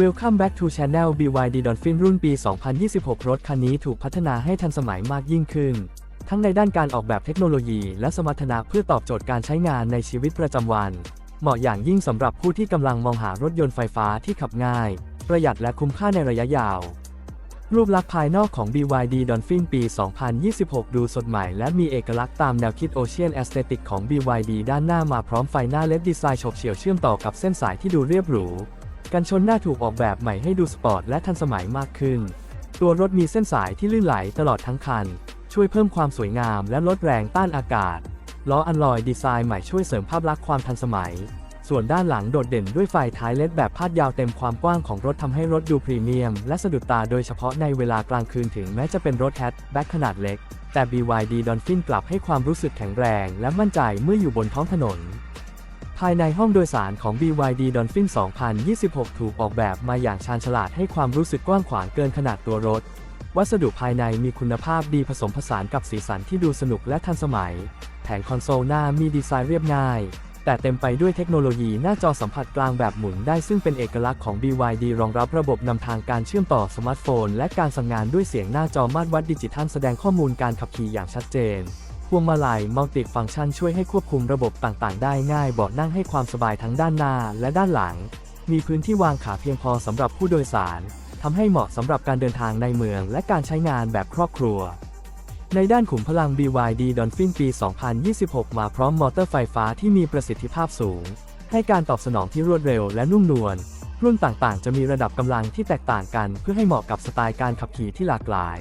Welcome back to Channel BYD Dolphin รุ่นปี 2026 รถคันนี้ถูกพัฒนาให้ทันสมัยมากยิ่งขึ้น ทั้งในด้านการออกแบบเทคโนโลยี และสมรรถนะเพื่อตอบโจทย์การใช้งานในชีวิตประจำวัน เหมาะอย่างยิ่งสำหรับผู้ที่กำลังมองหารถยนต์ไฟฟ้าที่ขับง่าย ประหยัดและคุ้มค่าในระยะยาว รูปลักษณ์ภายนอกของ BYD Dolphin ปี 2026 ดูสดใหม่และมีเอกลักษณ์ตามแนวคิด Ocean Aesthetic ของ BYD ด้านหน้ามาพร้อมไฟหน้า LED ดีไซน์ฉกเฉี่ยวเชื่อมต่อกับเส้นสายที่ดูเรียบหรู กันชนหน้าถูกออกแบบใหม่ให้ดูสปอร์ตและทันสมัยมากขึ้น ตัวรถมีเส้นสายที่ลื่นไหลตลอดทั้งคัน ช่วยเพิ่มความสวยงามและลดแรงต้านอากาศ ล้ออัลลอยดีไซน์ใหม่ช่วยเสริมภาพลักษณ์ความทันสมัย ส่วนด้านหลังโดดเด่นด้วยไฟท้ายเลดแบบพาดยาวเต็มความกว้างของรถทำให้รถดูพรีเมียม และสะดุดตาโดยเฉพาะในเวลากลางคืนถึงแม้จะเป็นรถแฮชแบ็คขนาดเล็ก แต่ BYD Dolphin กลับให้ความรู้สึกแข็งแรง และมั่นใจเมื่ออยู่บนท้องถนน ภายในห้องโดยสารของ BYD Dolphin 2026 ถูกออกแบบมาอย่างชาญฉลาดให้ความรู้สึกกว้างขวางเกินขนาดตัวรถ วัสดุภายในมีคุณภาพดีผสมผสานกับสีสันที่ดูสนุกและทันสมัย แผงคอนโซลหน้ามีดีไซน์เรียบง่าย แต่เต็มไปด้วยเทคโนโลยีหน้าจอสัมผัสกลางแบบหมุนได้ซึ่งเป็นเอกลักษณ์ของ BYD รองรับระบบนำทางการเชื่อมต่อสมาร์ทโฟน และการสั่งงานด้วยเสียงหน้าจอมาตรวัดดิจิทัลแสดงข้อมูลการขับขี่อย่างชัดเจน วงมาลัยมัลติฟังก์ชันช่วยให้ควบคุมระบบต่างๆ ได้ง่ายเบาะนั่งให้ความสบายทั้งด้านหน้าและด้านหลัง มีพื้นที่วางขาเพียงพอสำหรับผู้โดยสารทำให้เหมาะสำหรับการเดินทางในเมืองและการใช้งานแบบครอบครัว ในด้านขุมพลัง BYD Dolphin ปี 2026 มาพร้อมมอเตอร์ไฟฟ้าที่มีประสิทธิภาพสูง ให้การตอบสนองที่รวดเร็วและนุ่มนวล รุ่นต่างๆ จะมีระดับกำลังที่แตกต่างกัน เพื่อให้เหมาะกับสไตล์การขับขี่ที่หลากหลาย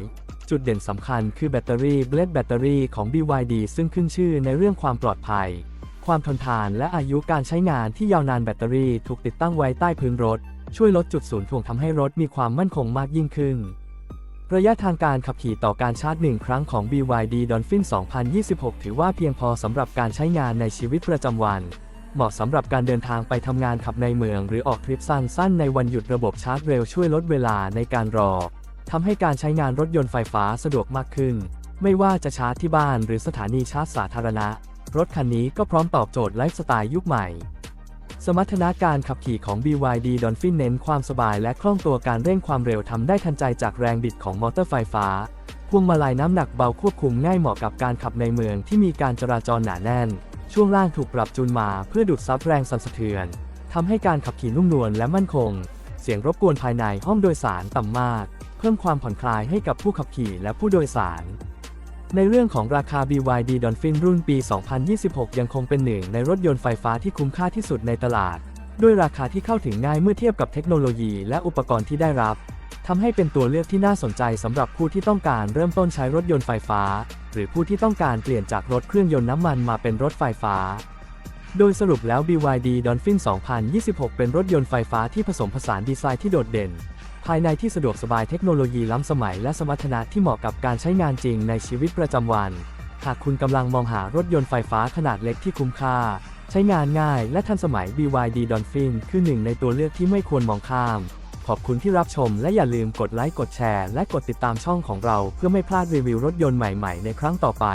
จุดเด่นสำคัญคือแบตเตอรี่เบลดแบตเตอรี่ของ BYD ซึ่งขึ้นชื่อในเรื่องความปลอดภัย ความทนทานและอายุการใช้งานที่ยาวนานแบตเตอรี่ถูกติดตั้งไว้ใต้พื้นรถ ช่วยลดจุดศูนย์ถ่วงทำให้รถมีความมั่นคงมากยิ่งขึ้น ระยะทางการขับขี่ต่อการชาร์จหนึ่งครั้งของ BYD Dolphin 2026 ถือว่าเพียงพอสำหรับการใช้งานในชีวิตประจำวัน เหมาะสำหรับการเดินทางไปทำงานขับในเมือง หรือออกทริปสั้นๆในวันหยุดระบบชาร์จเร็วช่วยลดเวลาในการรอ ทำให้การใช้งานรถยนต์ไฟฟ้าสะดวกมากขึ้น ไม่ว่าจะชาร์จที่บ้านหรือสถานีชาร์จสาธารณะ รถคันนี้ก็พร้อมตอบโจทย์ไลฟ์สไตล์ยุคใหม่ สมรรถนะการขับขี่ของ BYD Dolphin เน้นความสบายและคล่องตัวการเร่งความเร็วทำได้ทันใจจากแรงบิดของมอเตอร์ไฟฟ้า พวงมาลัยน้ำหนักเบาควบคุมง่ายเหมาะกับการขับในเมืองที่มีการจราจรหนาแน่น ช่วงล่างถูกปรับจูนมาเพื่อดูดซับแรงสั่นสะเทือนทำให้การขับขี่นุ่มนวลและมั่นคง เสียงรบกวนภายในห้องโดยสารต่ำมาก เพิ่มความผ่อนคลายให้กับผู้ขับขี่และผู้โดยสาร ในเรื่องของราคา BYD Dolphin รุ่นปี 2026 ยังคงเป็นหนึ่งในรถยนต์ไฟฟ้าที่คุ้มค่าที่สุดในตลาด ด้วยราคาที่เข้าถึงง่ายเมื่อเทียบกับเทคโนโลยีและอุปกรณ์ที่ได้รับทำให้เป็นตัวเลือกที่น่าสนใจสำหรับผู้ที่ต้องการเริ่มต้นใช้รถยนต์ไฟฟ้า หรือผู้ที่ต้องการเปลี่ยนจากรถเครื่องยนต์น้ำมันมาเป็นรถไฟฟ้า โดยสรุปแล้ว BYD Dolphin 2026 เป็นรถยนต์ไฟฟ้าที่ผสมผสานดีไซน์ที่โดดเด่น ภายในที่สะดวกสบายเทคโนโลยีล้ำสมัยและสมรรถนะที่เหมาะกับการใช้งานจริงในชีวิตประจำวัน หากคุณกำลังมองหารถยนต์ไฟฟ้าขนาดเล็กที่คุ้มค่า ใช้งานง่ายและทันสมัย BYD Dolphin คือหนึ่งในตัวเลือกที่ไม่ควรมองข้าม ขอบคุณที่รับชมและอย่าลืมกดไลค์กดแชร์ และกดติดตามช่องของเรา เพื่อไม่พลาดรีวิวรถยนต์ใหม่ๆ ในครั้งต่อไป